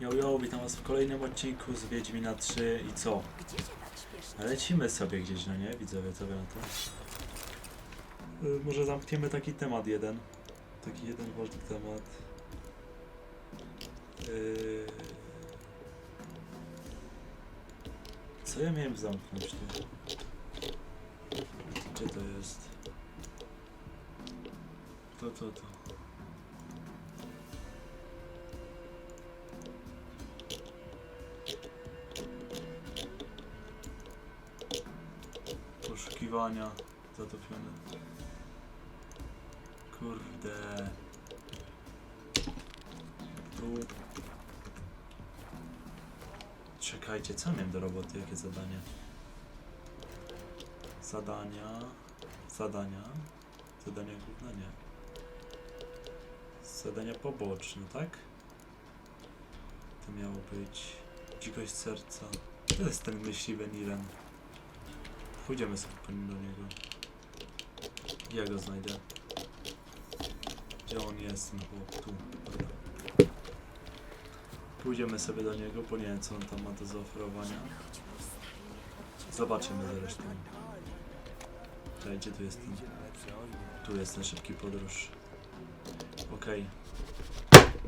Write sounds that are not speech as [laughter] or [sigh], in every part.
Yo, yo, witam was w kolejnym odcinku z Wiedźmina 3 i co? Tak? Lecimy sobie gdzieś, no nie? Widzowie, co wy na to? Y, może zamkniemy taki temat jeden. Taki jeden ważny temat. Y, Co ja miałem zamknąć tu? Gdzie to jest? To, to, to. Poszukiwania zatopione. Kurde. Tu. Czekajcie, co miałem do roboty? Jakie zadanie? Zadania. Zadania. Zadania główne nie. Zadania poboczne, tak? To miało być dzikość serca. To jest ten myśliwy Niren. Pójdziemy sobie do niego. Ja go znajdę. Gdzie on jest, ten chłop? Tu. Dobra. Pójdziemy sobie do niego, bo nie wiem co on tam ma do zaoferowania. Zobaczymy zresztą. Czekaj, gdzie tu jest ten? Tu jest ten szybki podróż. Okej.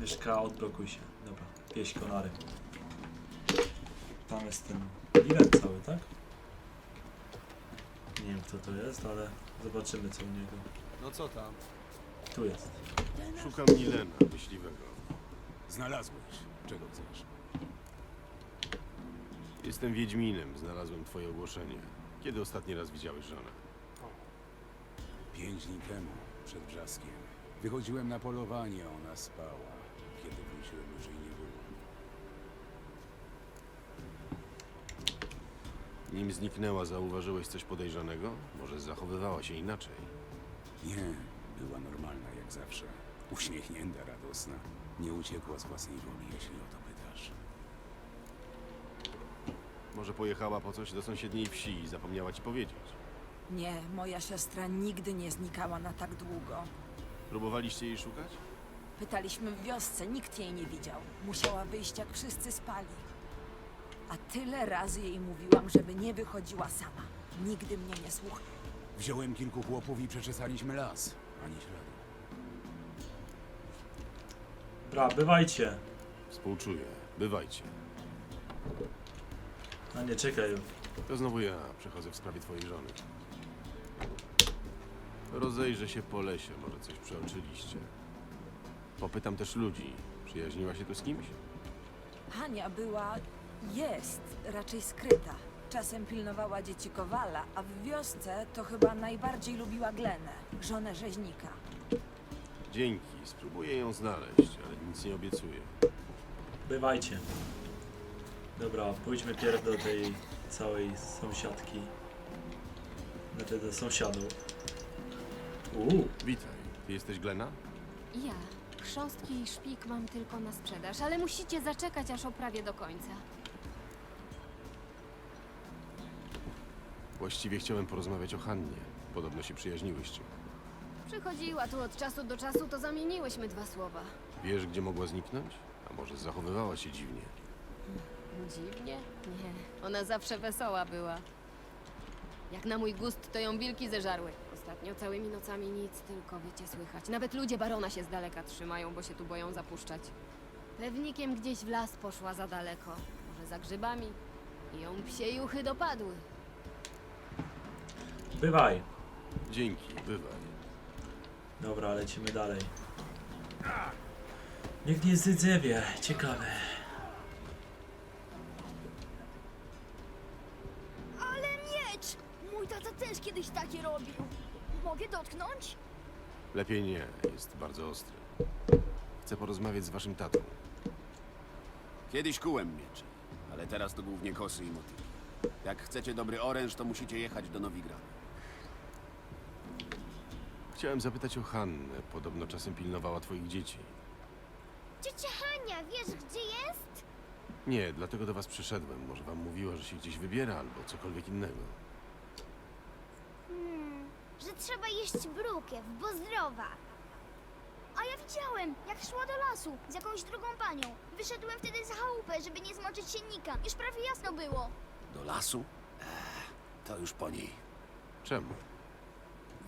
Mieszka, odblokuj się. Dobra, wieś konary. Tam jest ten bilet cały, tak? Nie wiem kto to jest, ale zobaczymy co u niego. No co tam? Tu jest. Szukam Nilena, myśliwego. Znalazłeś. Czego chcesz? Jestem Wiedźminem, znalazłem twoje ogłoszenie. Kiedy ostatni raz widziałeś żonę? Pięć dni temu, przed brzaskiem. Wychodziłem na polowanie, a ona spała. Kiedy wróciłem, już jej nie było. Nim zniknęła, zauważyłeś coś podejrzanego? Może zachowywała się inaczej? Nie, była normalna jak zawsze. Uśmiechnięta, radosna. Nie uciekła z własnej woli, jeśli o to pytasz. Może pojechała po coś do sąsiedniej wsi i zapomniała ci powiedzieć? Nie, moja siostra nigdy nie znikała na tak długo. Próbowaliście jej szukać? Pytaliśmy w wiosce, nikt jej nie widział. Musiała wyjść, jak wszyscy spali. A tyle razy jej mówiłam, żeby nie wychodziła sama. Nigdy mnie nie słuchała. Wziąłem kilku chłopów i przeczesaliśmy las. Ani śladu. Bra, bywajcie. Współczuję. Bywajcie. A nie, czekaj. To znowu ja przechodzę w sprawie twojej żony. Rozejrzę się po lesie, może coś przeoczyliście. Popytam też ludzi. Przyjaźniła się tu z kimś? Hania była... jest raczej skryta. Czasem pilnowała dzieci Kowala, a w wiosce to chyba najbardziej lubiła Glenę, żonę rzeźnika. Dzięki, spróbuję ją znaleźć, ale nic nie obiecuję. Bywajcie. Dobra, pójdźmy pierw do tej całej sąsiadki. Znaczy do sąsiadów. Uuu, Witaj, ty jesteś Glena? Ja. Chrząstki i szpik mam tylko na sprzedaż, ale musicie zaczekać aż oprawię do końca. Właściwie chciałem porozmawiać o Hannie. Podobno się przyjaźniłyście. Przychodziła tu od czasu do czasu, to zamieniłyśmy dwa słowa. Wiesz, gdzie mogła zniknąć? A może zachowywała się dziwnie? Dziwnie? Nie. Ona zawsze wesoła była. Jak na mój gust, to ją wilki zeżarły. Ostatnio całymi nocami nic, tylko wycie słychać. Nawet ludzie barona się z daleka trzymają, bo się tu boją zapuszczać. Pewnikiem gdzieś w las poszła za daleko. Może za grzybami. I ją psie juchy dopadły. Bywaj. Dzięki, bywaj. Dobra, lecimy dalej. Niech nie zydzewie, ciekawe. Ale miecz! Mój tata też kiedyś takie robił. Mogę dotknąć? Lepiej nie, jest bardzo ostry. Chcę porozmawiać z waszym tatą. Kiedyś kułem miecze, ale teraz to głównie kosy i motyki. Jak chcecie dobry oręż, to musicie jechać do Nowigradu. Chciałem zapytać o Hannę. Podobno czasem pilnowała twoich dzieci. Ciocia Hania, wiesz gdzie jest? Nie, dlatego do was przyszedłem. Może wam mówiła, że się gdzieś wybiera albo cokolwiek innego. Hmm, że trzeba jeść brukiew, bo zdrowa. A ja widziałem, jak szła do lasu z jakąś drugą panią. Wyszedłem wtedy za chałupę, żeby nie zmoczyć siennika. Już prawie jasno było. Do lasu? Ech, to już po niej. Czemu?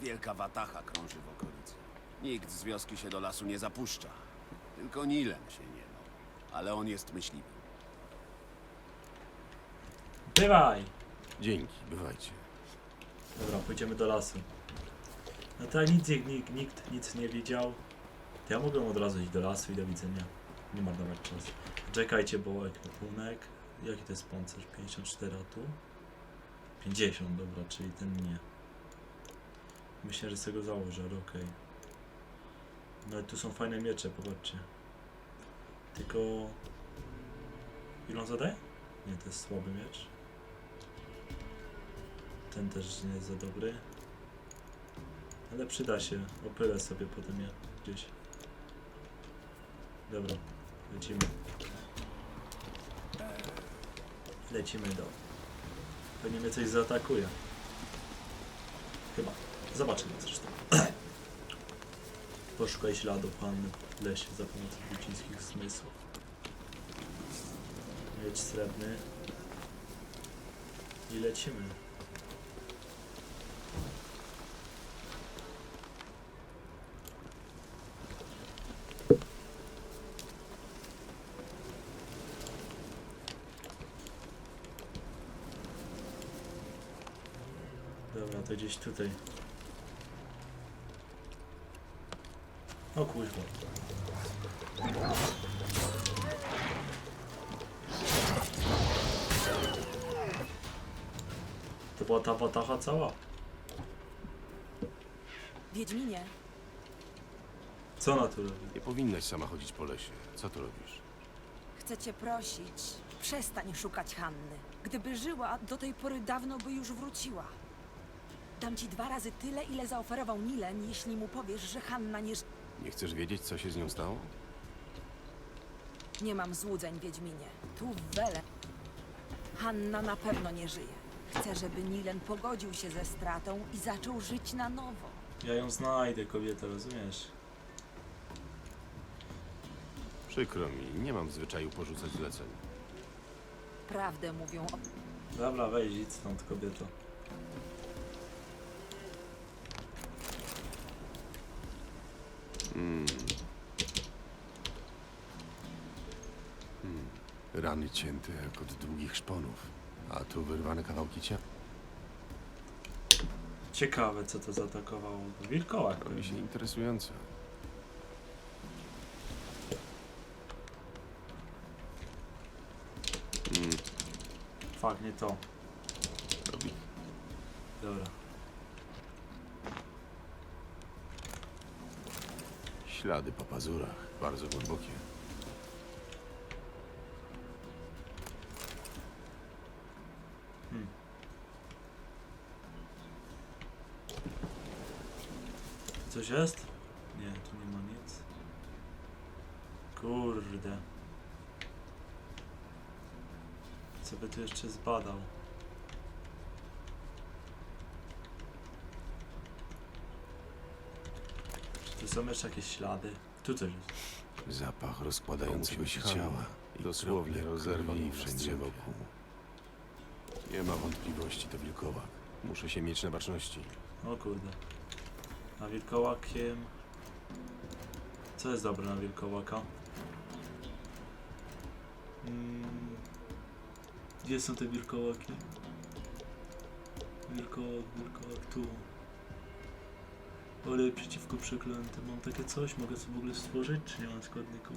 Wielka watacha krąży w okolicy. Nikt z wioski się do lasu nie zapuszcza. Tylko Nilem się nie ma. Ale on jest myśliwym. Bywaj! Dzięki, bywajcie. Dobra, pójdziemy do lasu. No to nic, nikt, nikt nic nie widział. To ja mogłem od razu iść do lasu i do widzenia. Nie marnować czasu. Czekajcie, bo ekwipunek. Jaki to jest pancerz? 54, a tu? 50, dobra, czyli ten nie. Myślę, że sobie go założę, ale okej. No i tu są fajne miecze, popatrzcie. Tylko... Ile on zadaje? Nie, to jest słaby miecz. Ten też nie jest za dobry. Ale przyda się. Opylę sobie potem je gdzieś. Dobra, lecimy. Lecimy do. Pewnie mnie coś zaatakuje. Chyba. Zobaczymy zresztą. [clears throat] Poszukaj śladu panny w lesie za pomocą ludzkich zmysłów. Mieć srebrny. I lecimy. Dobra, to gdzieś tutaj. O kuźwa. To była ta watacha cała. Wiedźminie, Co ona tu robi? Nie powinnaś sama chodzić po lesie. Co tu robisz? chcę cię prosić, przestań szukać Hanny. Gdyby żyła, do tej pory dawno by już wróciła. Dam ci dwa razy tyle, ile zaoferował Nilen, jeśli mu powiesz, że Hanna nie... Nie chcesz wiedzieć, co się z nią stało? Nie mam złudzeń, Wiedźminie. Tu w Wele. Hanna na pewno nie żyje. Chcę, żeby Nilen pogodził się ze stratą i zaczął żyć na nowo. Ja ją znajdę, kobieta, rozumiesz? Przykro mi, nie mam zwyczaju porzucać zleceń. Prawdę mówią o... Dobra, wejdź, idź stąd, kobieto. Rany cięte jak od długich szponów, a tu wyrwane kawałki ciała. Ciekawe, co to zaatakowało. Wilkołak. Robi się interesujące. Mm. Fak, nie to. Robi Dobra. ślady po pazurach, bardzo głębokie. Hmm. Coś jest? Nie, tu nie ma nic. Kurde. Co by tu jeszcze zbadał? Czy tu są jeszcze jakieś ślady? Tu coś jest. Zapach rozkładającego się ciała i dosłownie rozerwał wszędzie wokół. Nie ma wątpliwości, to wilkołak. Muszę się mieć na baczności. O kurde. Na wilkołakiem... Co jest dobre na wilkołaka? Mm. Gdzie są te wilkołaki? Wilkołak, wilkołak, tu. Olej przeciwko przeklętym. Mam takie coś? Mogę sobie w ogóle stworzyć, czy nie mam składników?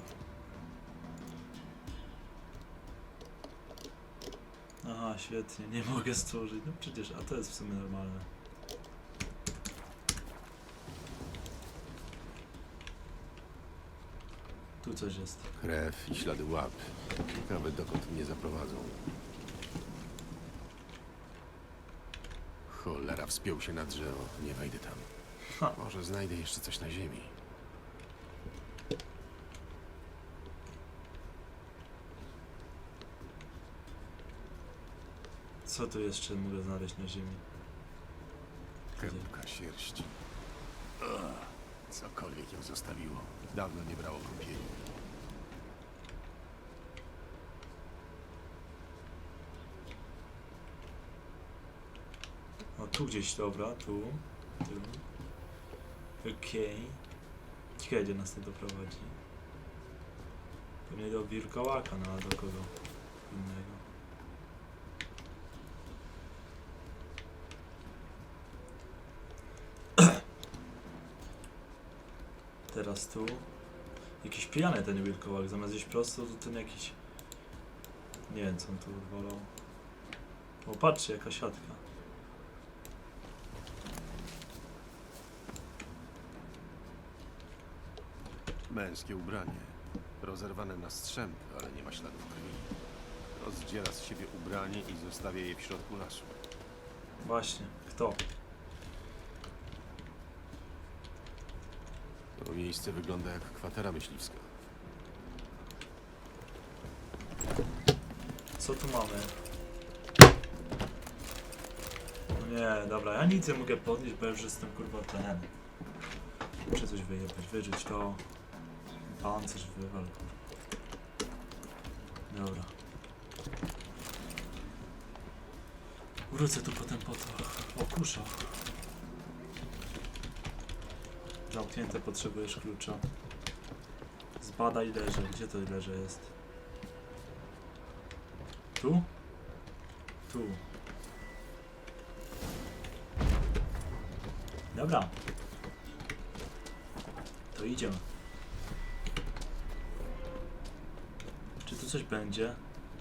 Aha, świetnie, nie mogę stworzyć. No przecież, a to jest w sumie normalne. Tu coś jest. Krew i ślady łap. Ciekawe, dokąd mnie zaprowadzą. Cholera, wspiął się na drzewo. Nie wejdę tam. Ha. Może znajdę jeszcze coś na ziemi. Co tu jeszcze mogę znaleźć na ziemi? Kępka sierści. Ugh, Cokolwiek ją zostawiło. Dawno nie brało kąpieli. O, tu gdzieś, dobra, tu. Tu. Okej. Ciekawe, gdzie nas to doprowadzi. Pewnie do wilkołaka, no a do kogo innego. Teraz tu. Jakiś pijany ten wilkołak, zamiast iść prosto, to ten jakiś... Nie wiem, co on tu wolał. O, patrzcie, jaka siatka. Męskie ubranie. Rozerwane na strzęp, ale nie ma śladów krwi. Rozdziela z siebie ubranie i zostawia je w środku lasu. Właśnie, kto? Miejsce wygląda jak kwatera myśliwska. Co tu mamy? No nie, dobra, ja nic nie mogę podnieść, bo już jestem kurwa ten. Muszę coś wyjebać, wyrzuć to. Pancerz wywal. Dobra. Wrócę tu potem po to. O. Zamknięte, potrzebujesz klucza. Zbadaj leże. Gdzie to leże jest? Tu? Tu. Dobra. To idziemy. Czy tu coś będzie?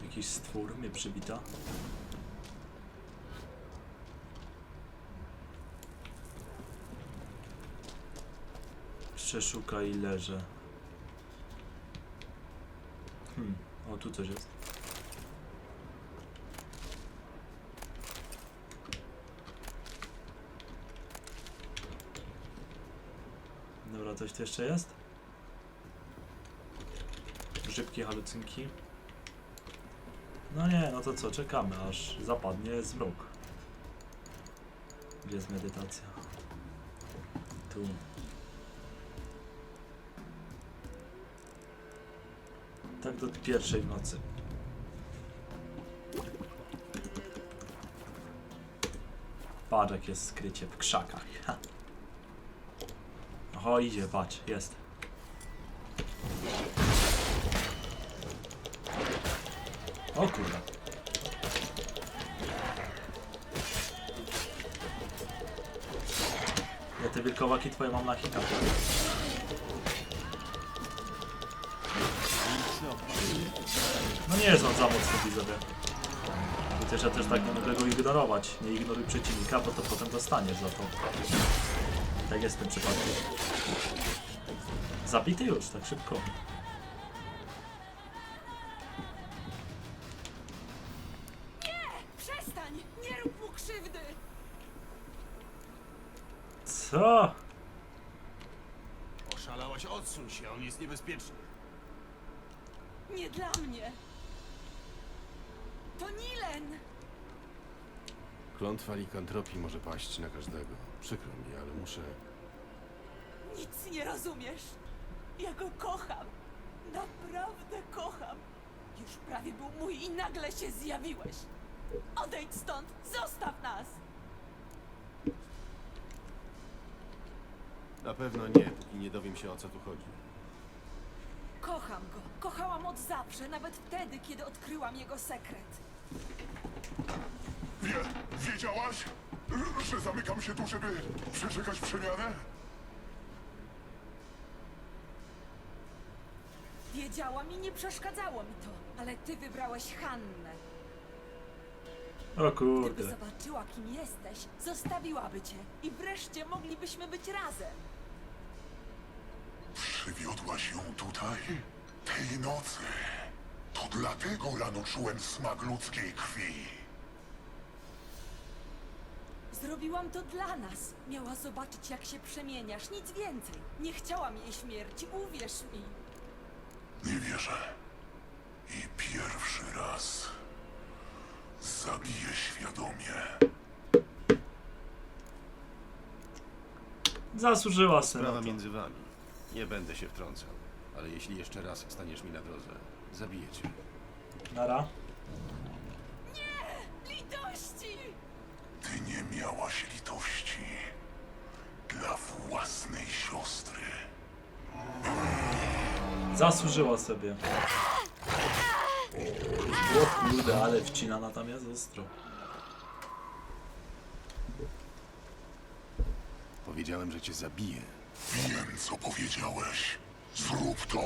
Jakiś stwór mnie przybita? Przeszukaj leże. Hmm, o tu coś jest. Dobra, coś tu jeszcze jest? Grzybki, halucynki. No nie, no to co, czekamy aż zapadnie zmrok. Gdzie jest medytacja? Tu. Tak do pierwszej w nocy. Patrz jest skrycie w krzakach. Ha. Oho, idzie, patrz, jest. O kurwa. Ja te wilkowaki twoje mam na hita. No nie jest on za mocny widzowie. Chociaż ja też tak nie mogę go ignorować. Nie ignoruj przeciwnika, bo to potem dostaniesz za to. Tak jest w tym przypadku. Zabity już, tak szybko. Przestań! Nie rób mu krzywdy! Co? Oszalałaś, odsuń się, on jest niebezpieczny. Nie dla mnie! To Nilen! Klątwa likantropii może paść na każdego. Przykro mi, ale muszę... Nic nie rozumiesz! Ja go kocham! Naprawdę kocham! Już prawie był mój i nagle się zjawiłeś! Odejdź stąd! Zostaw nas! Na pewno nie, póki nie dowiem się o co tu chodzi. Kocham go! Kochałam od zawsze, nawet wtedy, kiedy odkryłam jego sekret. Wie, wiedziałaś, że zamykam się tu, żeby przeczekać przemianę? Wiedziałam i nie przeszkadzało mi to, ale ty wybrałeś Hannę. O Gdyby kurde. zobaczyła, kim jesteś, zostawiłaby cię i wreszcie moglibyśmy być razem. Przywiodłaś ją tutaj? Tej nocy. To dlatego rano czułem smak ludzkiej krwi. Zrobiłam to dla nas. Miała zobaczyć, jak się przemieniasz, nic więcej. Nie chciałam jej śmierci, uwierz mi. Nie wierzę. I pierwszy raz zabiję świadomie. Zasłużyła na Sprawa to. między wami. Nie będę się wtrącał, ale jeśli jeszcze raz staniesz mi na drodze, zabiję cię. Nara. Litości! Ty nie miałaś litości dla własnej siostry. Zasłużyła sobie. O kurde, ale wcina natomiast ostro. Powiedziałem, że cię zabiję. Wiem, co powiedziałeś. Zrób to.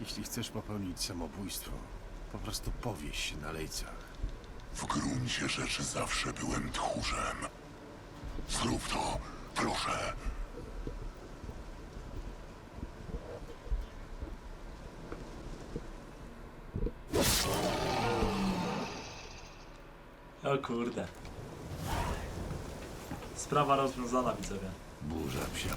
Jeśli chcesz popełnić samobójstwo, po prostu powieś się na lejcach. W gruncie rzeczy zawsze byłem tchórzem. Zrób to, proszę. O kurde. Sprawa rozwiązana, widzowie. Burza psia